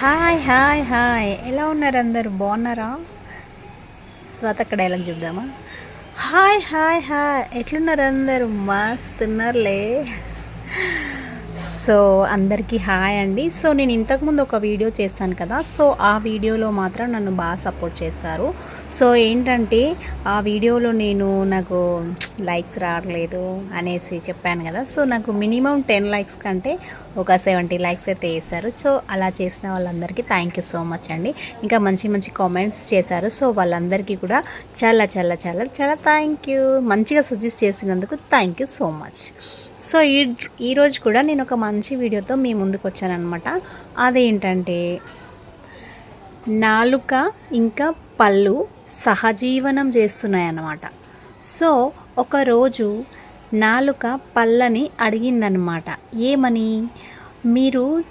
Hi hi hi. ఎలా ఉన్నారు అందరు? బాగున్నారా? స్వత డైలాగ్ చూద్దామా? Hi hi hi. ఎట్లున్నారు అందరు? మస్తు ఉన్నారులే. సో అందరికీ హాయ్ అండి. సో నేను ఇంతకుముందు ఒక వీడియో చేశాను కదా సో ఆ వీడియోలో మాత్రం నన్ను బాగా సపోర్ట్ చేశారు. సో ఏంటంటే ఆ వీడియోలో నేను నాకు లైక్స్ రావట్లేదు అనేసి చెప్పాను కదా సో నాకు మినిమం టెన్ లైక్స్ కంటే ఒక సెవెంటీ లైక్స్ అయితే వేశారు. సో అలా చేసిన వాళ్ళందరికీ థ్యాంక్ యూ సో మచ్ అండి. ఇంకా మంచి మంచి కామెంట్స్ చేశారు. సో వాళ్ళందరికీ కూడా చాలా చాలా చాలా చాలా థ్యాంక్ యూ మంచిగా సజెస్ట్ చేసినందుకు thank you so much so ఈ ఈరోజు కూడా నేను ఒక మంచి వీడియోతో మీ ముందుకు వచ్చానమాట అదేంటంటే నాలుక ఇంకా పళ్ళు సహజీవనం చేస్తున్నాయన్నమాట. సో ఒకరోజు నాలుక పళ్ళని అడిగిందనమాట ఏమని? మీరు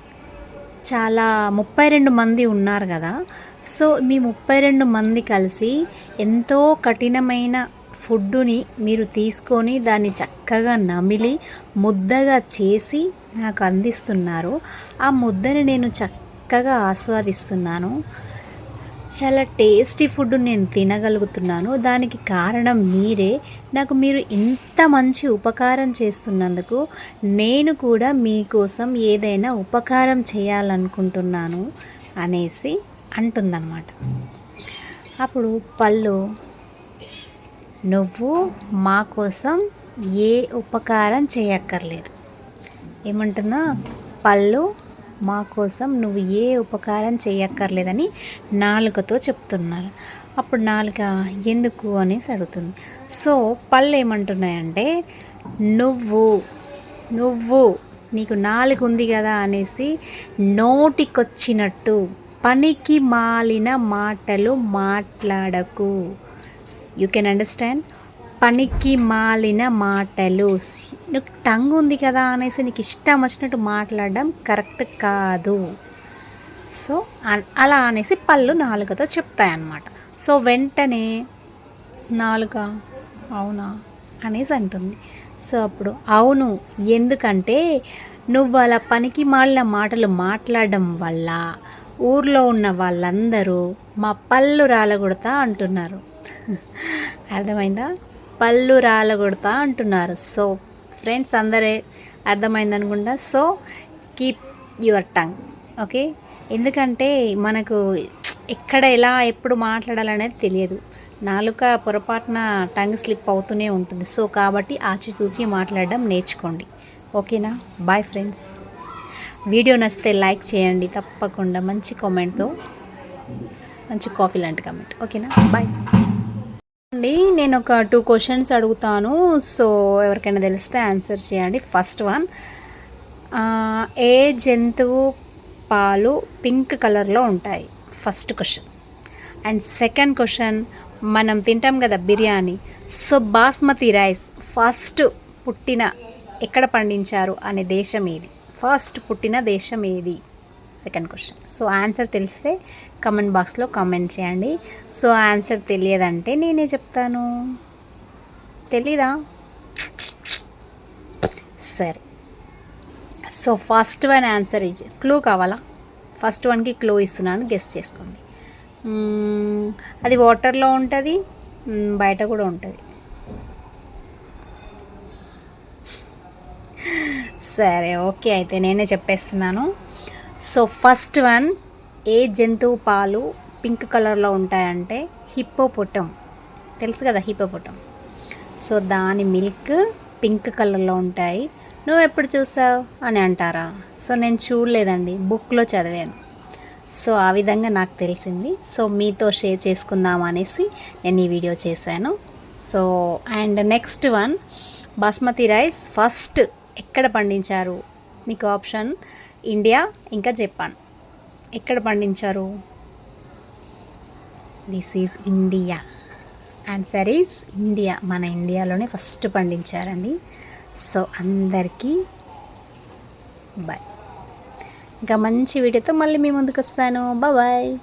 చాలా ముప్పై రెండు మంది ఉన్నారు కదా సో మీ ముప్పై రెండు మంది కలిసి ఎంతో కఠినమైన ఫుడ్డుని మీరు తీసుకొని దాన్ని చక్కగా నమిలి ముద్దగా చేసి నాకు అందిస్తున్నారు. ఆ ముద్దని నేను చక్కగా ఆస్వాదిస్తున్నాను. చాలా టేస్టీ ఫుడ్ నేను తినగలుగుతున్నాను. దానికి కారణం మీరే. నాకు మీరు ఇంత మంచి ఉపకారం చేస్తున్నందుకు నేను కూడా మీకోసం ఏదైనా ఉపకారం చేయాలనుకుంటున్నాను అనేసి అంటుందన్నమాట. అప్పుడు పళ్ళు నువ్వు మా కోసం ఏ ఉపకారం చేయక్కర్లేదు. ఏమంటుందో పళ్ళు మా కోసం నువ్వు ఏ ఉపకారం చేయక్కర్లేదని నాలుకతో చెప్తున్నారు. అప్పుడు నాలుక ఎందుకు అనేసి అడుగుతుంది. సో పళ్ళు ఏమంటున్నాయంటే నువ్వు నువ్వు నీకు నాలుగు ఉంది కదా అనేసి నోటికొచ్చినట్టు పనికి మాలిన మాటలు మాట్లాడకు. యూ కెన్ అండర్స్టాండ్ పనికి మాలిన మాటలు. నీకు టంగ్ ఉంది కదా అనేసి నీకు ఇష్టం వచ్చినట్టు మాట్లాడడం కరెక్ట్ కాదు. సో అలా అనేసి పళ్ళు నాలుకతో చెప్తాయన్నమాట. సో వెంటనే నాలుక అవునా? అనేసి అంటుంది. సో అప్పుడు అవును ఎందుకంటే నువ్వు అలా పనికి మాలిన మాటలు మాట్లాడడం వల్ల ఊర్లో ఉన్న వాళ్ళందరూ మా పళ్ళు రాలగొడతా అంటున్నారు. అర్థమైందా? పళ్ళు రాలగొడతా అంటున్నారు. సో ఫ్రెండ్స్ అందరే అర్థమైంది అనుకుంటా so keep your tongue okay? ఎందుకంటే మనకు ఎక్కడ ఎలా ఎప్పుడు మాట్లాడాలనేది తెలియదు. నాలుక పొరపాటున టంగ్ స్లిప్ అవుతూనే ఉంటుంది. సో కాబట్టి ఆచితూచి మాట్లాడడం నేర్చుకోండి. ఓకేనా? బాయ్ ఫ్రెండ్స్ వీడియో నచ్చితే లైక్ చేయండి. తప్పకుండా మంచి కామెంట్తో మంచి కాఫీ లాంటి కామెంట్ ఓకేనా? బాయ్ అండి నేను ఒక టూ క్వశ్చన్స్ అడుగుతాను. సో ఎవరికైనా తెలిస్తే ఆన్సర్ చేయండి. ఫస్ట్ వన్ ఏ జంతువు పాలు పింక్ కలర్లో ఉంటాయి? First question and second question మనం తింటాం కదా biryani. So basmati rice first పుట్టిన ఎక్కడ పండించారు? అనే దేశం ఏది? ఫస్ట్ పుట్టిన దేశం ఏది? సెకండ్ క్వశ్చన్ సో ఆన్సర్ తెలిస్తే కమెంట్ బాక్స్లో కామెంట్ చేయండి. సో ఆన్సర్ తెలియదంటే నేనే చెప్తాను. తెలీదా? సరే. సో ఫస్ట్ వన్ ఆన్సర్ ఇచ్చి క్లూ కావాలా? ఫస్ట్ వన్కి క్లూ ఇస్తున్నాను. గెస్ట్ చేసుకోండి. Hmm, అది వాటర్లో ఉంటుంది బయట కూడా ఉంటుంది. సరే ఓకే అయితే నేనే చెప్పేస్తున్నాను. సో ఫస్ట్ వన్ ఏ జంతువు పాలు పింక్ కలర్లో ఉంటాయంటే హిప్పోపొటం. తెలుసు కదా హిప్పోపొటం. సో దాని మిల్క్ పింక్ కలర్లో ఉంటాయి. నువ్వు ఎప్పుడు చూసావు అని అంటారా? సో నేను చూడలేదండి. బుక్లో చదివాను. సో ఆ విధంగా నాకు తెలిసింది. సో మీతో షేర్ చేసుకుందాం అనేసి నేను ఈ వీడియో చేశాను. So and next one basmati rice first ఎక్కడ పండించారు? మీకు ఆప్షన్ ఇండియా ఇంకా జపాన్. ఎక్కడ పండించారు? This is India answer is India మన ఇండియాలోనే ఫస్ట్ పండించారండి. సో అందరికీ బాయ్ ఇంకా మంచి వీడియోతో మళ్ళీ మీ ముందుకు వస్తాను. బాయ్